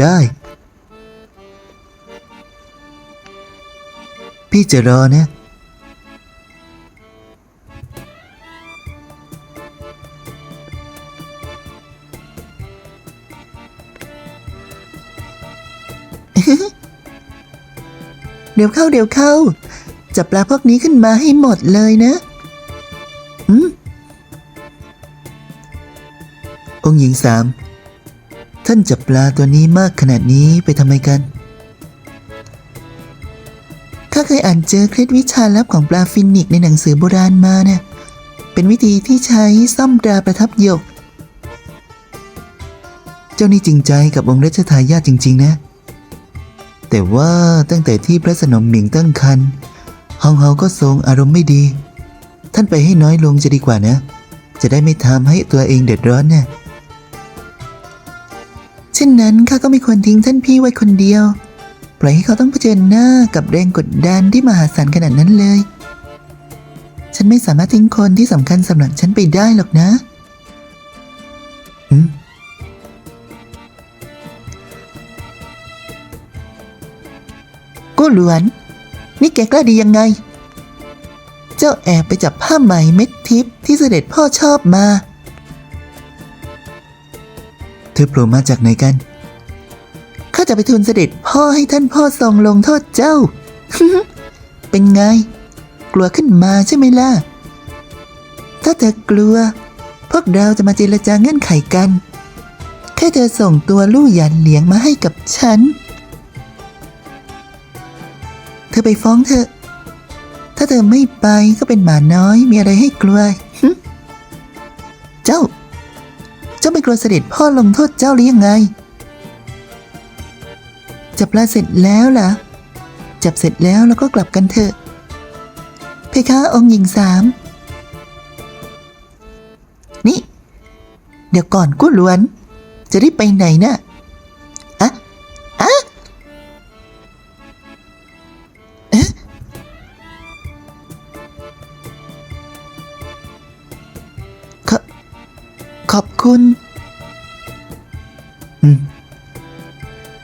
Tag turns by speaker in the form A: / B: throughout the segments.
A: ได้ พี่จะรอนะ เดี๋ยวเข้าเดี๋ยวเข้า จับปลาพวกนี้ขึ้นมาให้หมดเลยนะ อืมองค์หญิงสาม ท่านจับปลาตัวนี้มากขนาดนี้ไปทำไมกันข้าเคยอ่านเจอเคล็ดวิชาลับของปลาฟินิกในหนังสือโบราณมาเนะ่ะเป็นวิธีที่ใช้ซ่อมตราประทับหยก เจ้านี่จริงใจกับองค์รัชทายาทจริง ๆ นะ แต่ว่าตั้งแต่ที่พระสนมหมิงตั้งครรภ์ฮองเฮาก็ทรงอารมณ์ไม่ดี ท่านไปให้น้อยลงจะดีกว่านะ จะได้ไม่ทำให้ตัวเองเดือดร้อนนะ่ะ ช่นนั้นข้าก็ไม่ควรทิ้งท่านพี่ไว้คนเดียว ปล่อยให้เขาต้องเผชิญหน้ากับแรงกดดันที่มหาศาลขนาดนั้นเลย ฉันไม่สามารถทิ้งคนที่สำคัญสำหรับฉันไปได้หรอกนะอืมกู้หลวน นี่แกกล้าดียังไง เจ้าแอบไปจับผ้าไหมเม็ดทิพย์ที่เสด็จพ่อชอบมาเธ อโผล่มาจากไหนกันข้าจะไปทูลเสด็จพ่อให้ท่านพ่อทรงลงโทษเจ้า เป็นไง กลัวขึ้นมาใช่ไหมล่ะ ถ้าเธอกลัว พวกเราจะมาเจรจาเงื่อนไขกัน แค่เธอส่งตัวลู่หยันเหลียงมาให้กับฉัน เธอไปฟ้องเถอะถ้าเธอไม่ไปก็เป็นหมาน้อยมีอะไรให้กลัว เจ้า เจ้าไม่กลัวเสด็จพ่อลงโทษเจ้าหรือยังไง จับปลาเสร็จแล้วล่ะ จับเสร็จแล้วเราก็กลับกันเถอะ เพคะองค์หญิงสาม นี่ เดี๋ยวก่อนกู้ล้วน จะรีบไปไหนนะ่ะ ขอบคุณอืม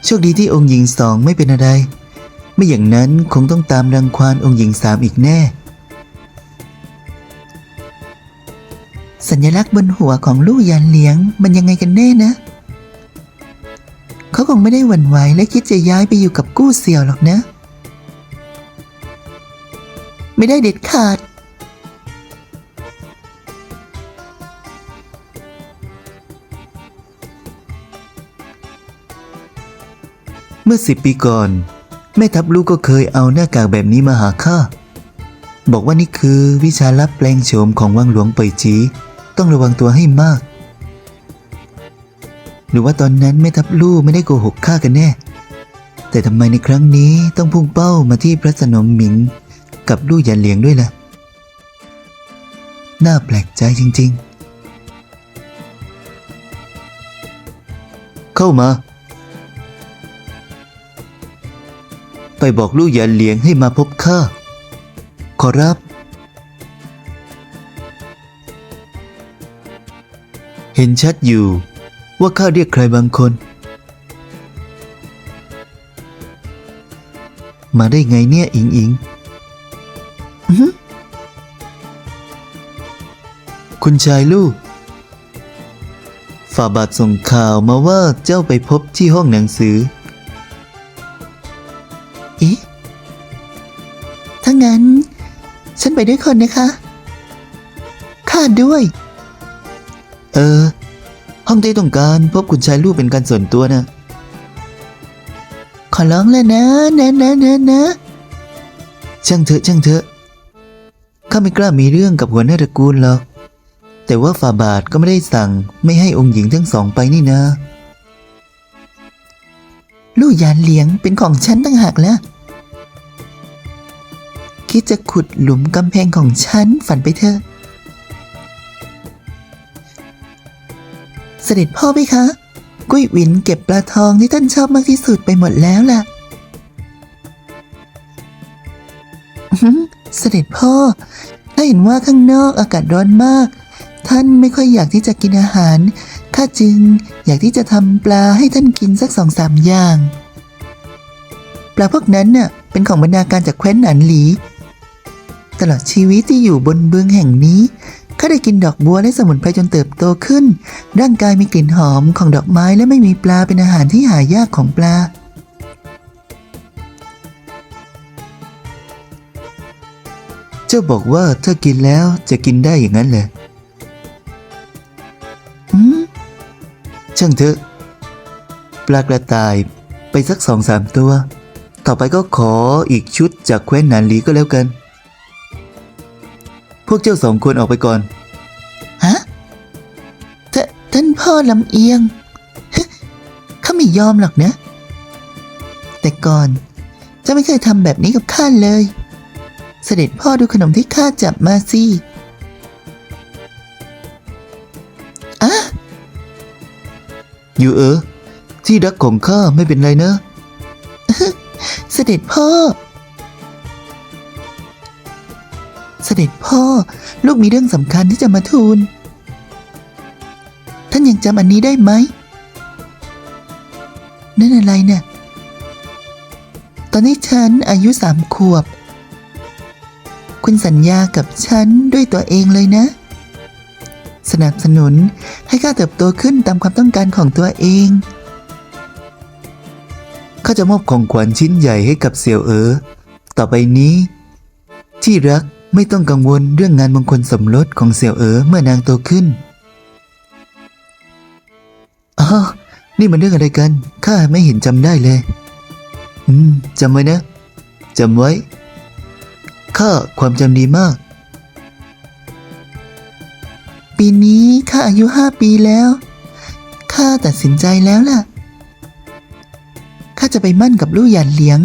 A: โชคดีที่องค์หญิงสองไม่เป็นอะไร ไม่อย่างนั้นคงต้องตามรังควานองค์หญิงสามอีกแน่ สัญลักษณ์บนหัวของลู่ยันเหลียงมันยังไงกันแน่นะ เขาคงไม่ได้หวั่นไหวและคิดจะย้ายไปอยู่กับกู้เสี่ยวหรอกนะ ไม่ได้เด็ดขาด เมื่อสิบปีก่อน แม่ทัพลูกก็เคยเอาหน้ากากแบบนี้มาหาข้าบอกว่านี่คือวิชาลับแปลงโฉมของวังหลวงเปยจี ต้องระวังตัวให้มาก หรือว่าตอนนั้นแม่ทัพลูกไม่ได้โกหกข้ากันแน่ แต่ทำไมในครั้งนี้ต้องพุ่งเป้ามาที่พระสนมหมิง กับลู่หยันเหลียงด้วยล่ะ น่าแปลกใจจริง ๆ เข้ามา ไปบอกลูกยันเลี้ยงให้มาพบข้า ขอรับ เห็นชัดอยู่ว่าข้าเรียกใครบางคน มาได้ไงเนี่ยอิงอิงอื้อหือคุณชายลูก ฝ่าบาทส่งข่าวมาว่าเจ้าไปพบที่ห้องหนังสือ เอ๊ะ ถ้างั้น ฉันไปด้วยคนนะคะ ข้าด้วย เออ ห้องที่ต้องการพบคุณชายลูกเป็นการส่วนตัวนะ ขอร้องแล้วนะนะนะนะนะช่างเถอะช่างเถอะ ข้าไม่กล้ามีเรื่องกับหัวหน้าตระกูลหรอก แต่ว่าฝ่าบาทก็ไม่ได้สั่งไม่ให้องค์หญิงทั้งสองไปนี่นะ ลู่ยานเหลียงเป็นของฉันตั้งหากแล้วคิดจะขุดหลุมกำแพงของฉันฝันไปเถอะ เสด็จพ่อไหมคะ กุ้ยหวินเก็บปลาทองที่ท่านชอบมากที่สุดไปหมดแล้วล่ะเสด็จพ่อ ถ้าเห็นว่าข้างนอกอากาศร้อนมาก ท่านไม่ค่อยอยากที่จะกินอาหาร ข้าจึงอยากที่จะทำปลาให้ท่านกินสักสองสามอย่าง ปลาพวกนั้นน่ะเป็นของบรรดาการจากแคว้นหนานหลี ตลอดชีวิตที่อยู่บนเบืองแห่งนี้ข้าได้กินดอกบัวและสมุนไพรจนเติบโตขึ้น ร่างกายมีกลิ่นหอมของดอกไม้และไม่มีปลาเป็นอาหารที่หายากของปลา เจ้าบอกว่าถ้ากินแล้วจะกินได้อย่างนั้นเลย ช่างเถอะ ปลากระต่ายไปสักสองสามตัว ต่อไปก็ขออีกชุดจากแคว้นหนานหลีก็แล้วกัน พวกเจ้าสองคนออกไปก่อน ฮะทท่านพ่อลำเอียงเขาไม่ยอมหรอกนะ แต่ก่อนเจะไม่เคยทำแบบนี้กับข้าเลย เสด็จพ่อดูขนมที่ข้าจับมาสิ อยู่เออ ที่รักของข้าไม่เป็นไรนะ เสด็จพ่อ เสด็จพ่อ ลูกมีเรื่องสำคัญที่จะมาทูล ท่านยังจำอันนี้ได้ไหม นั่นอะไรเนี่ย ตอนนี้ฉันอายุสามขวบ คุณสัญญากับฉันด้วยตัวเองเลยนะ นับสนุน ให้ข้าเติบโตขึ้นตามความต้องการของตัวเอง ข้าจะมอบของขวัญชิ้นใหญ่ให้กับเสี่ยวเอ๋อ ต่อไปนี้ ที่รักไม่ต้องกังวลเรื่องงานมงคลสมรสของเสี่ยวเอ๋อเมื่อนางโตขึ้นอ๋อนี่มันเรื่องอะไรกัน ข้าไม่เห็นจำได้เลย อืมจำไว้นะจำไว้ ข้าความจำดีมาก ปีนี้ข้าอายุห้าปีแล้วข้าตัดสินใจแล้วล่ะข้าจะไปมั่นกับลู่หยานเหลียง